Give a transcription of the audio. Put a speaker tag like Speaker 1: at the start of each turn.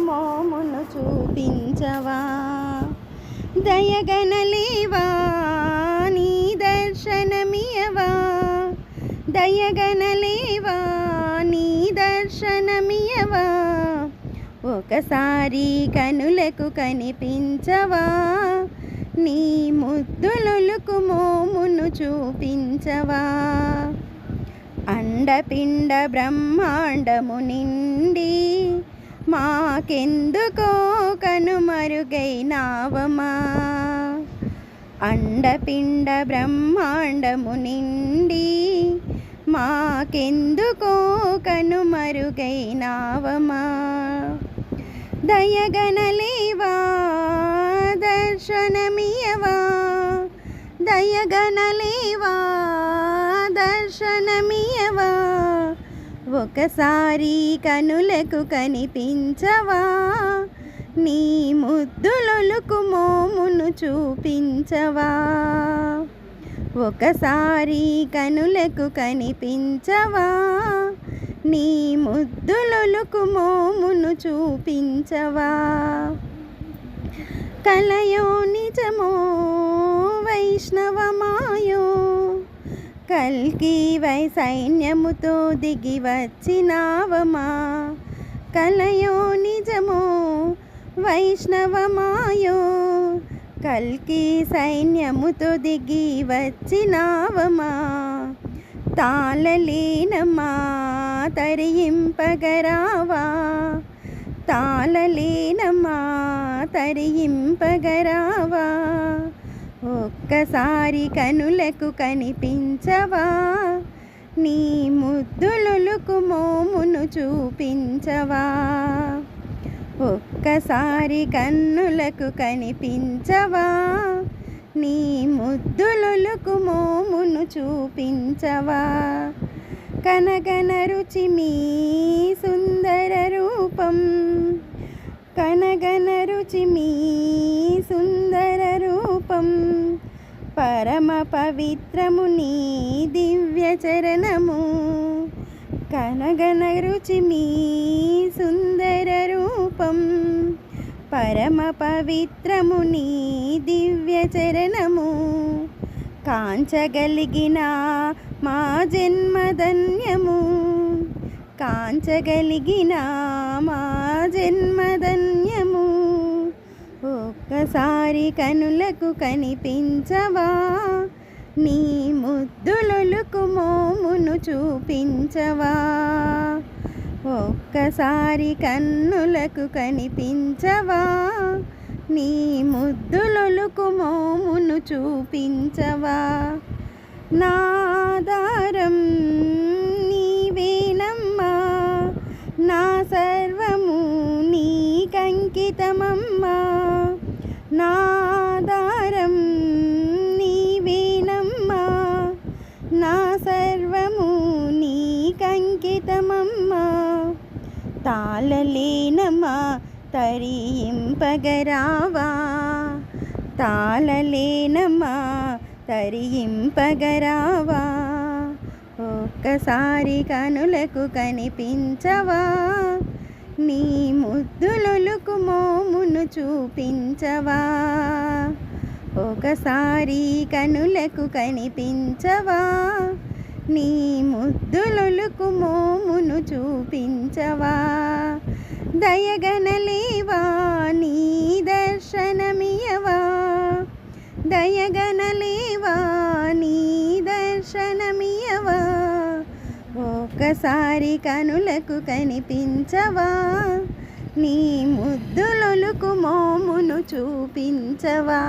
Speaker 1: ముద్దులొలుకు మోమును చూపించవా? దయగనలేవా? నీ దర్శనమియవా? దయగనలేవా? నీ దర్శనమియవా? ఒకసారి కనులకు కనిపించవా? నీ ముద్దులులకు మోమును చూపించవా? అండపిండ బ్రహ్మాండము నిండి మాకెందుకో కనుమరుగైనావమా అండపిండ బ్రహ్మాండము నిండి మాకెందుకో కనుమరుగైనావమా దయగనలేవా? దర్శనమియవా? దయగనలేవా? ఒకసారి కనులకు కనిపించవా? నీ ముద్దులొలుకు మోమును చూపించవా? ఒకసారి కనులకు కనిపించవా? నీ ముద్దులొలుకు మోమును చూపించవా? కలయో నిజమో వైష్ణవమా కల్కి వై సైన్యముతో దిగి వచ్చినావమా? కలయో నిజమో? వైష్ణవమాయో? కల్కి సైన్యముతో దిగి వచ్చినావమా? తాళలేనమ్మా తరింపగరావా తాళలేనమ్మా తరింపగరావా ఒక్కసారి కనులకు కనిపించవా? నీ ముద్దులొలుకు మోమును చూపించవా? ఒక్కసారి కన్నులకు కనిపించవా? నీ ముద్దులొలుకు మోమును చూపించవా? కనగన రుచి మీ సుందర రూపం. కనగన రుచి మీ సుందర రూపం. పరమ పవిత్రము నీ దివ్య చరణము. కనగన రుచి మీ సుందర రూపం. పరమ పవిత్రము నీ దివ్య చరణము. కాంచగలిగిన మా జన్మధన్యము కాంచగలిగిన మా జన్మధన్యము ఒక్కసారి కనులకు కనిపించవా? నీ ముద్దులొలుకు మోమును చూపించవా? ఒక్కసారి కన్నులకు కనిపించవా? నీ ముద్దులొలుకు మోమును చూపించవా? నాదారం నీవేనమ్మా. నా సర్వము నీకంకితమమ్మా. నాదారం నీవేనమ్మా నా సర్వము నీకంకితమమ్మా తాళలేనమ్మా తరింపగరావా తాళలేనమ్మా తరింపగరావా ఒక్కసారి కనులకు కనిపించవా. నీ ముద్దులొలుకు మోమును చూపించవా? ఒకసారి కనులకు కనిపించవా? నీ ముద్దులొలుకు మోమును చూపించవా? దయగనలేవా? నీ దర్శనమియవా? దయగన ఒక్కసారి కనులకు కనిపించవా? నీ ముద్దులొలుకు మోమును చూపించవా?